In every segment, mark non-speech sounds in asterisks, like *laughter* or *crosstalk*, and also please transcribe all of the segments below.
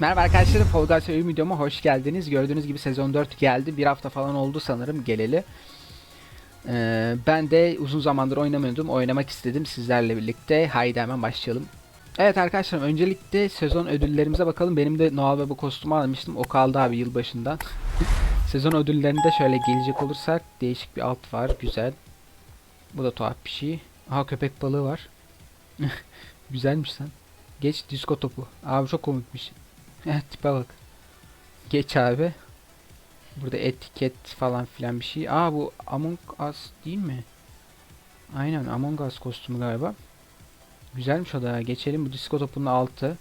Merhaba arkadaşlar, Fall Guys oyun videoma hoş geldiniz. Gördüğünüz gibi sezon 4 geldi. Bir hafta falan oldu sanırım geleli. Ee, ben de uzun zamandır oynamıyordum. Oynamak istedim sizlerle birlikte. Haydi hemen başlayalım. Evet arkadaşlar öncelikle sezon ödüllerimize bakalım. Benim de Noel Baba kostümü almıştım. O kaldı abi yılbaşından. sezon ödüllerinde şöyle gelecek olursak değişik bir alt var. Güzel. Bu da tuhaf bir şey. Aha köpek balığı var. *laughs* Güzelmiş lan. Geç disko topu. Abi çok komikmiş. Heh tipe bak. Geç abi. Burada etiket falan filan bir şey. Aa bu Among Us değil mi? Aynen Among Us kostümü galiba. Güzelmiş o da. Geçelim bu disko topunun altı.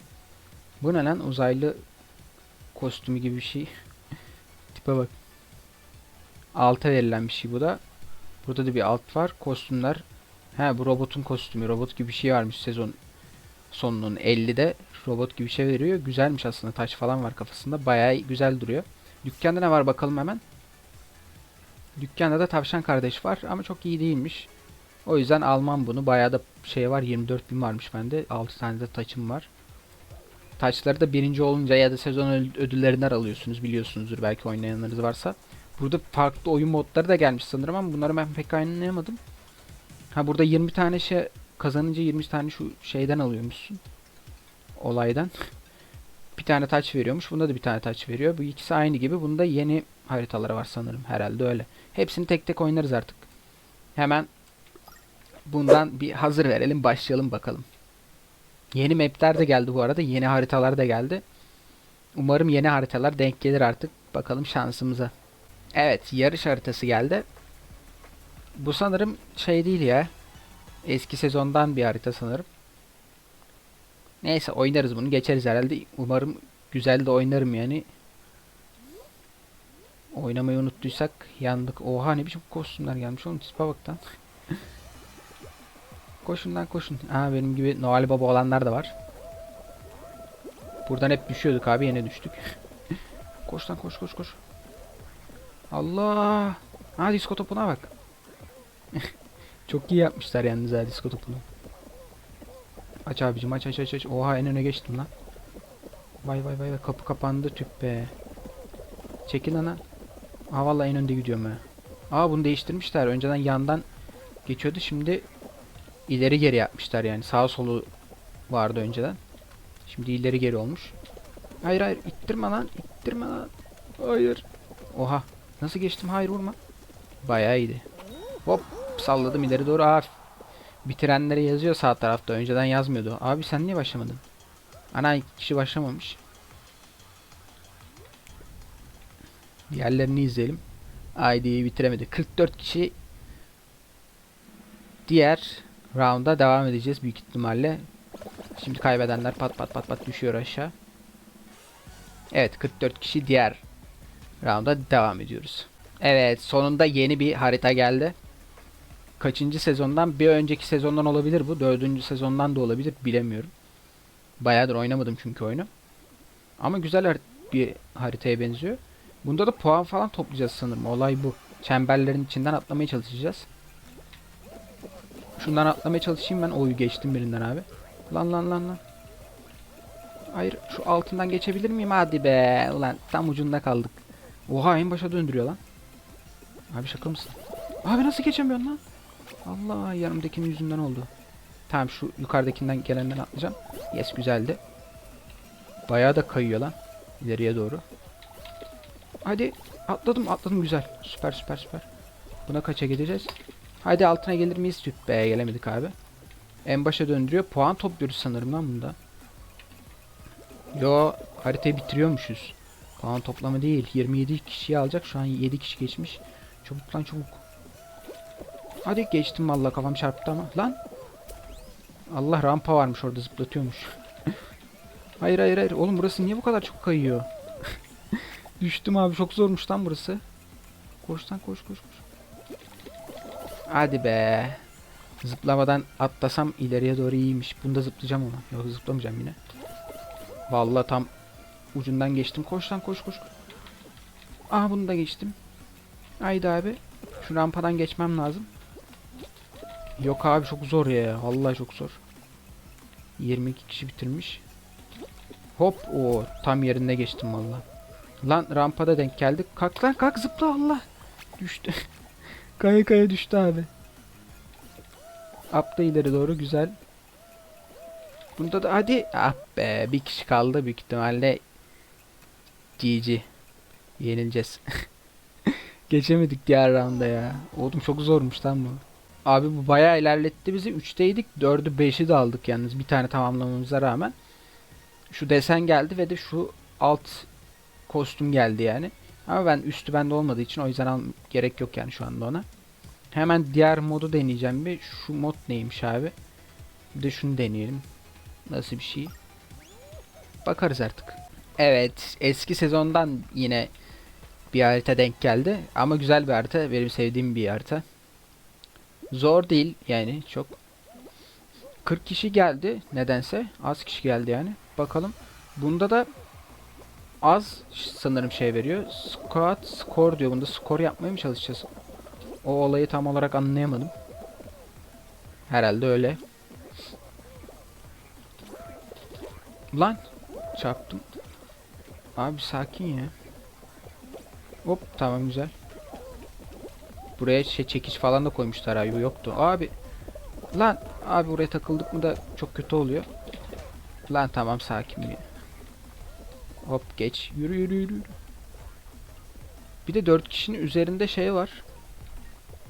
Bu ne lan? Uzaylı kostümü gibi bir şey. *laughs* Tipe bak. Alta verilen bir şey bu da. Burada da bir alt var. Kostümler. He bu robotun kostümü. Robot gibi bir şey varmış sezon sonunun 50'de robot gibi bir şey veriyor. Güzelmiş aslında. Taş falan var kafasında. Bayağı güzel duruyor. Dükkanda ne var bakalım hemen. Dükkanda da tavşan kardeş var ama çok iyi değilmiş. O yüzden almam bunu. Bayağı da şey var. 24 bin varmış bende. 6 tane de taçım var. Taçları da birinci olunca ya da sezon ödüllerinden alıyorsunuz. Biliyorsunuzdur belki oynayanlarınız varsa. Burada farklı oyun modları da gelmiş sanırım ama bunları ben pek anlayamadım. Ha burada 20 tane şey kazanınca 20 tane şu şeyden alıyormuşsun. Olaydan. bir tane taç veriyormuş. Bunda da bir tane taç veriyor. Bu ikisi aynı gibi. Bunda yeni haritaları var sanırım. Herhalde öyle. Hepsini tek tek oynarız artık. Hemen bundan bir hazır verelim. Başlayalım bakalım. Yeni mapler de geldi bu arada. Yeni haritalar da geldi. Umarım yeni haritalar denk gelir artık. Bakalım şansımıza. Evet yarış haritası geldi. Bu sanırım şey değil ya. Eski sezondan bir harita sanırım. Neyse oynarız bunu geçeriz herhalde. Umarım güzel de oynarım yani. Oynamayı unuttuysak yandık. Oha ne biçim kostümler gelmiş oğlum tipe bak lan. *laughs* koşun lan koşun. Aa benim gibi Noel Baba olanlar da var. Buradan hep düşüyorduk abi yine düştük. *laughs* koş lan koş koş koş. Allah. Ha disko topuna bak. *laughs* Çok iyi yapmışlar yalnız ha disko topunu. Aç abicim aç aç aç aç. Oha en öne geçtim lan. Vay vay vay kapı kapandı tüp be. Çekil ana. Aa vallahi en önde gidiyorum ha. Aa bunu değiştirmişler. Önceden yandan geçiyordu şimdi ileri geri yapmışlar yani. Sağ solu vardı önceden. Şimdi ileri geri olmuş. Hayır hayır ittirme lan ittirme lan. Hayır. Oha. Nasıl geçtim? Hayır vurma. Bayağı iyiydi. Hop salladım ileri doğru. Aa bitirenleri yazıyor sağ tarafta. Önceden yazmıyordu. Abi sen niye başlamadın? Ana iki kişi başlamamış. Diğerlerini izleyelim. ID'yi bitiremedi. 44 kişi diğer rounda devam edeceğiz büyük ihtimalle. Şimdi kaybedenler pat pat pat pat düşüyor aşağı. Evet 44 kişi diğer rounda devam ediyoruz. Evet sonunda yeni bir harita geldi. Kaçıncı sezondan? Bir önceki sezondan olabilir bu. Dördüncü sezondan da olabilir. Bilemiyorum. Bayağıdır oynamadım çünkü oyunu. Ama güzel bir haritaya benziyor. Bunda da puan falan toplayacağız sanırım. Olay bu. Çemberlerin içinden atlamaya çalışacağız. Şundan atlamaya çalışayım ben. Oyu geçtim birinden abi. Lan lan lan lan. Hayır şu altından geçebilir miyim? Hadi be. Ulan tam ucunda kaldık. Oha en başa döndürüyor lan. Abi şaka mısın? Abi nasıl geçemiyorsun lan? Allah yanımdakinin yüzünden oldu. Tamam şu yukarıdakinden gelenden atlayacağım. Yes güzeldi. Bayağı da kayıyor lan. İleriye doğru. Hadi atladım atladım güzel. Süper süper süper. Buna kaça gideceğiz? Hadi altına gelir miyiz? Be gelemedik abi. En başa döndürüyor. Puan topluyoruz sanırım lan bunda. Yo haritayı bitiriyormuşuz. Puan toplama değil. 27 kişiyi alacak. Şu an 7 kişi geçmiş. Çabuk lan çabuk. Hadi geçtim vallahi kafam çarptı ama. Lan. Allah rampa varmış orada zıplatıyormuş. hayır hayır hayır. Oğlum burası niye bu kadar çok kayıyor? *laughs* Düştüm abi çok zormuş lan burası. Koş lan koş koş koş. Hadi be. Zıplamadan atlasam ileriye doğru iyiymiş. Bunda zıplayacağım ama. Yok zıplamayacağım yine. Vallahi tam ucundan geçtim. Koş lan koş koş. Aha bunu da geçtim. Haydi abi. Şu rampadan geçmem lazım. Yok abi çok zor ya. Vallahi çok zor. 22 kişi bitirmiş. Hop o tam yerinde geçtim valla. Lan rampada denk geldik. Kalk lan kalk zıpla Allah. Düştü. *laughs* kaya kaya düştü abi. Apta ileri doğru güzel. Bunda da hadi. Ah be bir kişi kaldı büyük ihtimalle. GG. Yenileceğiz. *laughs* Geçemedik diğer rounda ya. Oğlum çok zormuş lan bu. Abi bu bayağı ilerletti bizi. 3'teydik. 4'ü 5'i de aldık yalnız. Bir tane tamamlamamıza rağmen. Şu desen geldi ve de şu alt kostüm geldi yani. Ama ben üstü bende olmadığı için o yüzden al gerek yok yani şu anda ona. Hemen diğer modu deneyeceğim bir. Şu mod neymiş abi? Bir de şunu deneyelim. Nasıl bir şey? Bakarız artık. Evet, eski sezondan yine bir harita denk geldi. Ama güzel bir harita. Benim sevdiğim bir harita. Zor değil yani çok. 40 kişi geldi nedense. Az kişi geldi yani. Bakalım. Bunda da az sanırım şey veriyor. Squat score diyor. Bunda skor yapmaya mı çalışacağız? O olayı tam olarak anlayamadım. Herhalde öyle. Lan çarptım. Abi sakin ya. Hop tamam güzel. Buraya şey çekiç falan da koymuşlar abi yoktu. Abi lan abi buraya takıldık mı da çok kötü oluyor. Lan tamam sakin bir. Hop geç. Yürü yürü yürü. Bir de 4 kişinin üzerinde şey var.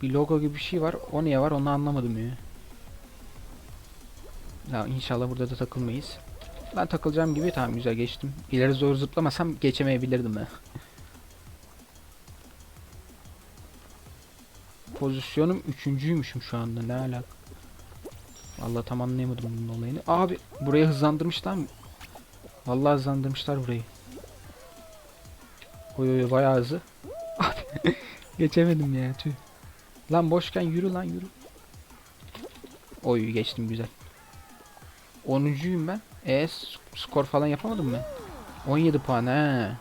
Bir logo gibi bir şey var. O niye var onu anlamadım ya. Ya inşallah burada da takılmayız. Ben takılacağım gibi tamam güzel geçtim. İleri zor zıplamasam geçemeyebilirdim ben. *laughs* Pozisyonum üçüncüymüşüm şu anda ne alaka. Vallahi tam anlayamadım bunun olayını. Abi burayı hızlandırmışlar mı? Vallahi hızlandırmışlar burayı. Oy oy bayağı hızlı. *laughs* Abi geçemedim ya tüh. Lan boşken yürü lan yürü. Oy geçtim güzel. 10'uncuyum ben. E skor falan yapamadım mı? 17 puan he.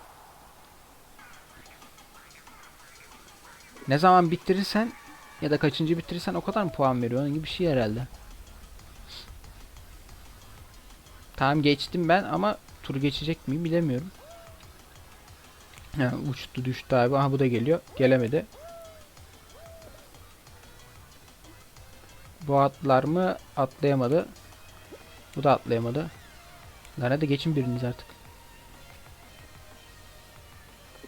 Ne zaman bitirirsen ya da kaçıncı bitirirsen o kadar mı puan veriyor? Onun gibi bir şey herhalde. Tamam geçtim ben ama tur geçecek miyim bilemiyorum. Ha, uçtu düştü abi. Aha bu da geliyor. Gelemedi. Bu atlar mı? Atlayamadı. Bu da atlayamadı. Lan hadi geçin biriniz artık.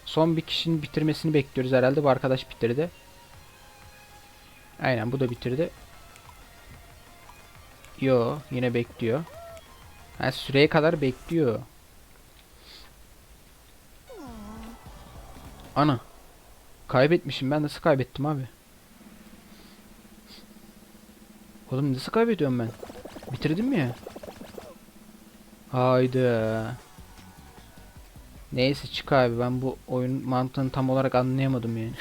Son bir kişinin bitirmesini bekliyoruz herhalde. Bu arkadaş bitirdi. Aynen bu da bitirdi. Yo yine bekliyor. Ha, süreye kadar bekliyor. Ana. Kaybetmişim ben nasıl kaybettim abi? Oğlum nasıl kaybediyorum ben? Bitirdim mi ya? Haydi. Neyse çık abi ben bu oyun mantığını tam olarak anlayamadım yani.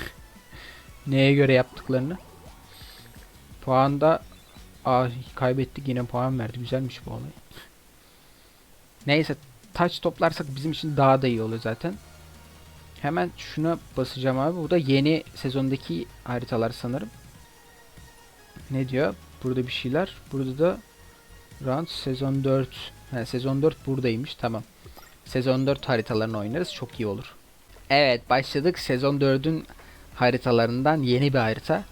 *laughs* Neye göre yaptıklarını. Puanda Aa, kaybettik yine puan verdi. Güzelmiş bu olay. Neyse taç toplarsak bizim için daha da iyi olur zaten. Hemen şuna basacağım abi. Bu da yeni sezondaki haritalar sanırım. Ne diyor? Burada bir şeyler. Burada da Round sezon 4. Ha, sezon 4 buradaymış. Tamam. Sezon 4 haritalarını oynarız. Çok iyi olur. Evet başladık. Sezon 4'ün haritalarından yeni bir harita.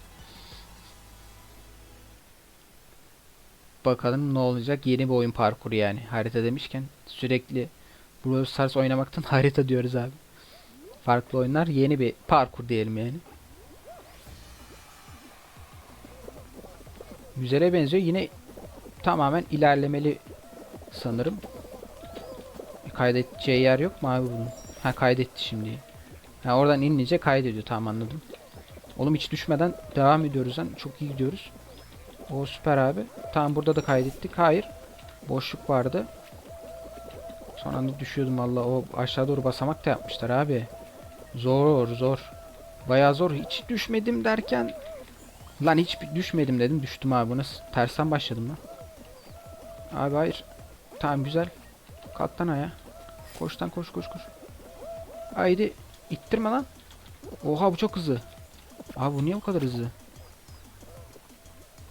Bakalım ne olacak. Yeni bir oyun parkuru yani. Harita demişken sürekli Brawl Stars oynamaktan *laughs* harita diyoruz abi. Farklı oyunlar yeni bir parkur diyelim yani. Güzele benziyor. Yine tamamen ilerlemeli sanırım. Kaydedeceği yer yok mu abi bunun? Ha kaydetti şimdi. Ha oradan inince kaydediyor tamam anladım. Oğlum hiç düşmeden devam ediyoruz lan. Çok iyi gidiyoruz. O süper abi. Tamam burada da kaydettik. Hayır. Boşluk vardı. Son anda düşüyordum valla. O aşağı doğru basamak da yapmışlar abi. Zor zor. Bayağı zor. Hiç düşmedim derken Lan hiç düşmedim dedim. Düştüm abi. Bu nasıl? Tersten başladım lan. Abi hayır. Tamam güzel. Kalktan aya. Koştan koş koş koş. Haydi. ittirme lan. Oha bu çok hızlı. Abi bu niye bu kadar hızlı?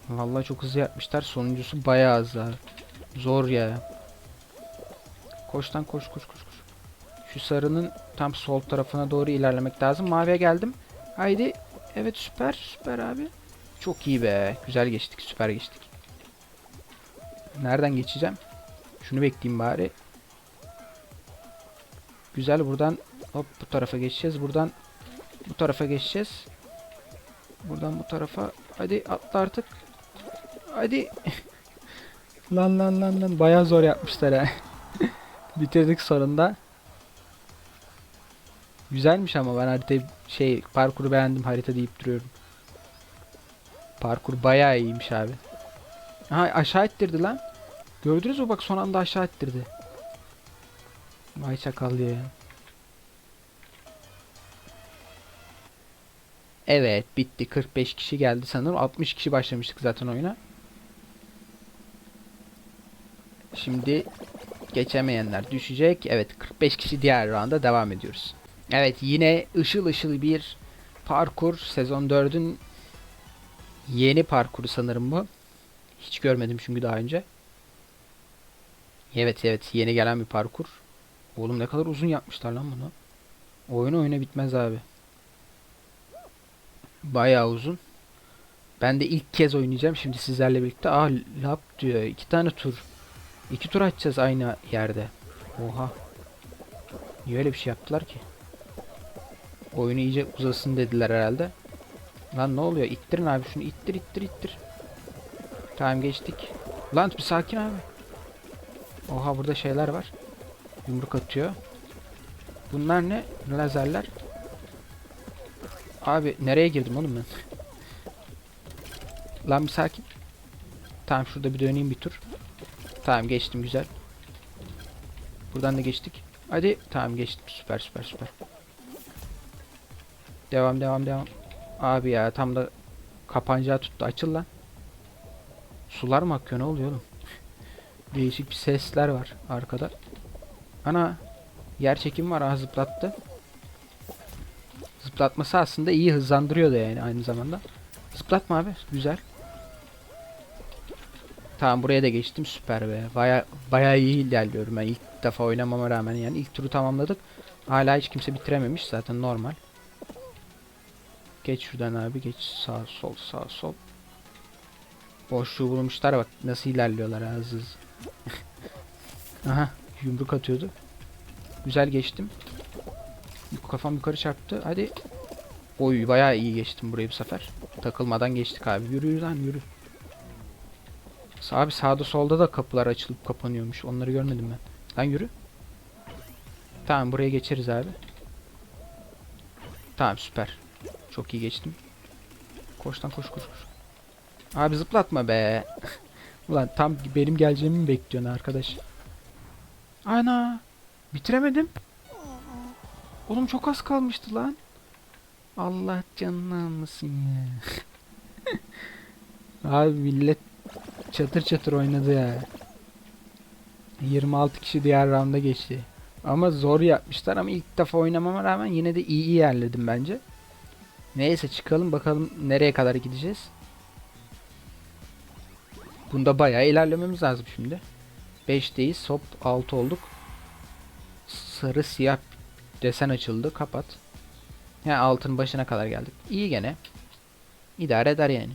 Vallahi çok hızlı yapmışlar. Sonuncusu bayağı hızlı. Zor ya. Koştan koş koş koş koş. Şu sarının tam sol tarafına doğru ilerlemek lazım. Maviye geldim. Haydi. Evet süper süper abi. Çok iyi be. Güzel geçtik süper geçtik. Nereden geçeceğim? Şunu bekleyeyim bari. Güzel buradan hop bu tarafa geçeceğiz. Buradan bu tarafa geçeceğiz. Buradan bu tarafa. Hadi atla artık. Hadi. lan lan lan lan. Bayağı zor yapmışlar ha. *laughs* Bitirdik sonunda. Güzelmiş ama ben harita şey parkuru beğendim harita deyip duruyorum. Parkur bayağı iyiymiş abi. Aha aşağı ittirdi lan. Gördünüz mü bak son anda aşağı ittirdi. Vay çakal ya. Evet bitti 45 kişi geldi sanırım 60 kişi başlamıştık zaten oyuna. Şimdi geçemeyenler düşecek. Evet 45 kişi diğer rounda devam ediyoruz. Evet yine ışıl ışıl bir parkur sezon 4'ün yeni parkuru sanırım bu. Hiç görmedim çünkü daha önce. Evet evet yeni gelen bir parkur. Oğlum ne kadar uzun yapmışlar lan bunu. Oyunu oyuna bitmez abi. Bayağı uzun. Ben de ilk kez oynayacağım şimdi sizlerle birlikte. Aa lap diyor. iki tane tur. İki tur açacağız aynı yerde. Oha. Niye öyle bir şey yaptılar ki? Oyunu iyice uzasın dediler herhalde. Lan ne oluyor? İttirin abi şunu. ittir ittir ittir. Tamam geçtik. Lan bir sakin abi. Oha burada şeyler var. Yumruk atıyor. Bunlar ne? Lazerler. Abi nereye girdim oğlum ben? *laughs* Lan bir sakin. Tamam şurada bir döneyim bir tur. Tamam geçtim güzel. Buradan da geçtik. Hadi tamam geçtim süper süper süper. Devam devam devam. Abi ya tam da kapancağı tuttu. Açıl lan. Sular mı akıyor ne oluyor oğlum? *laughs* Değişik bir sesler var arkada. Ana yer çekimi var ha zıplattı. Zıplatması aslında iyi hızlandırıyor da yani aynı zamanda. Zıplatma abi güzel. Tamam buraya da geçtim süper be. Baya baya iyi ilerliyorum ben ilk defa oynamama rağmen yani ilk turu tamamladık. Hala hiç kimse bitirememiş zaten normal. Geç şuradan abi geç sağ sol sağ sol. Boşluğu bulmuşlar bak nasıl ilerliyorlar hızlı hızlı. *laughs* Aha yumruk atıyordu. Güzel geçtim. Kafam yukarı çarptı. Hadi. Oy bayağı iyi geçtim burayı bu sefer. Takılmadan geçtik abi. Yürü yürü lan yürü. Abi sağda solda da kapılar açılıp kapanıyormuş. Onları görmedim ben. Lan yürü. Tamam buraya geçeriz abi. Tamam süper. Çok iyi geçtim. Koş lan koş koş koş. Abi zıplatma be. *laughs* Ulan tam benim geleceğimi mi bekliyorsun arkadaş? Ana. Bitiremedim. Oğlum çok az kalmıştı lan. Allah canını almasın ya. *laughs* Abi millet çatır çatır oynadı ya. 26 kişi diğer rounda geçti. Ama zor yapmışlar ama ilk defa oynamama rağmen yine de iyi ilerledim bence. Neyse çıkalım bakalım nereye kadar gideceğiz. Bunda bayağı ilerlememiz lazım şimdi. 5'teyiz. Hop 6 olduk. Sarı siyah desen açıldı. Kapat. Ya altın başına kadar geldik. İyi gene. İdare eder yani.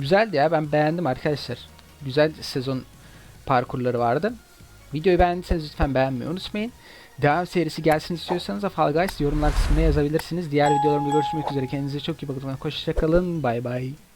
Güzeldi ya ben beğendim arkadaşlar. Güzel sezon parkurları vardı. Videoyu beğendiyseniz lütfen beğenmeyi unutmayın. Devam serisi gelsin istiyorsanız da Fall Guys yorumlar kısmına yazabilirsiniz. Diğer videolarımda görüşmek üzere. Kendinize çok iyi bakın. Hoşçakalın. Bay bay.